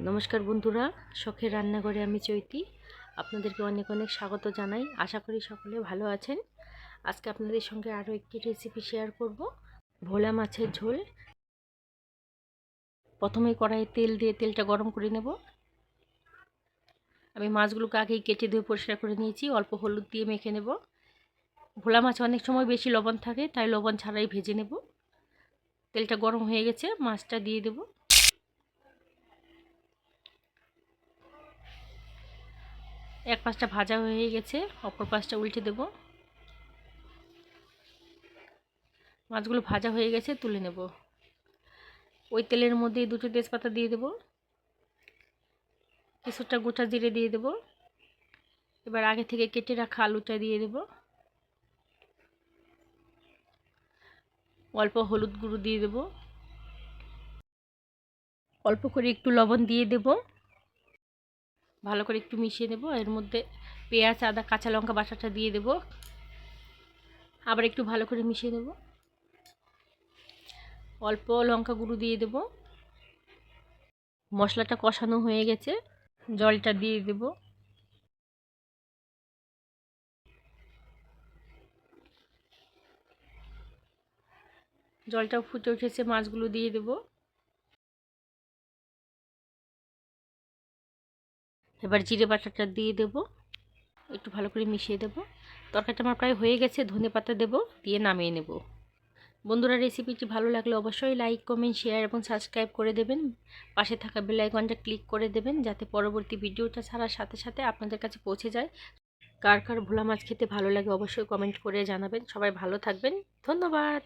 নমস্কার বন্ধুরা, শখের রান্নাঘরে আমি চৈতি। আপনাদেরকে অনেক অনেক স্বাগত জানাই। আশা করি সকলে ভালো আছেন। আজকে আপনাদের সঙ্গে আরও একটি রেসিপি শেয়ার করব। ভোলা মাছের ঝোল। প্রথমে কড়াইয়ে তেল দিয়ে তেলটা গরম করে নেব। আমি মাছগুলোকে আগেই কেটে ধুয়ে পরিষ্কার করে নিয়েছি। অল্প হলুদ দিয়ে মেখে নেব। ভোলা মাছ অনেক সময় বেশি লবণ থাকে, তাই লবণ ছাড়াই ভেজে নেব। তেলটা গরম হয়ে গেছে, মাছটা দিয়ে দেবো। এক পাশটা ভাজা হয়ে গেছে, অপর পাশটা উল্টে দেব। মাছগুলো ভাজা হয়ে গেছে, তুলে নেব। ওই তেলের মধ্যে দুটো তেজপাতা দিয়ে দেব। কিছুটা গোটা জিরে দিয়ে দেব। এবার আগে থেকে কেটে রাখা আলুটা দিয়ে দেব। অল্প হলুদ গুঁড়ো দিয়ে দেব। অল্প করে একটু লবণ দিয়ে দেবো। ভালো করে একটু মিশিয়ে দেবো। এর মধ্যে পেঁয়াজ, আদা, কাঁচা লঙ্কা বাটাটা দিয়ে দেবো। আবার একটু ভালো করে মিশিয়ে দেবো। অল্প লঙ্কা গুঁড়ো দিয়ে দেবো। মশলাটা কষানো হয়ে গেছে। জলটা দিয়ে দেব। জলটাও ফুটে উঠেছে, মাছগুলো দিয়ে দেবো। এবার জিরে বাটাটা দিয়ে দেব। একটু ভালো করে মিশিয়ে দেব। তরকারিটা আমার প্রায় হয়ে গেছে, ধনে পাতা দেবো, দিয়ে নামিয়ে নেব। বন্ধুরা রেসিপিটি ভালো লাগলে অবশ্যই লাইক কমেন্ট শেয়ার এবং সাবস্ক্রাইব করে দেবেন। পাশে থাকা বেল আইকনটা ক্লিক করে দেবেন, যাতে পরবর্তী ভিডিওটা ছাড়ার সাথে সাথে আপনাদের কাছে পৌঁছে যায়। কার কার ভোলা মাছ খেতে ভালো লাগে অবশ্যই কমেন্ট করে জানাবেন। সবাই ভালো থাকবেন। ধন্যবাদ!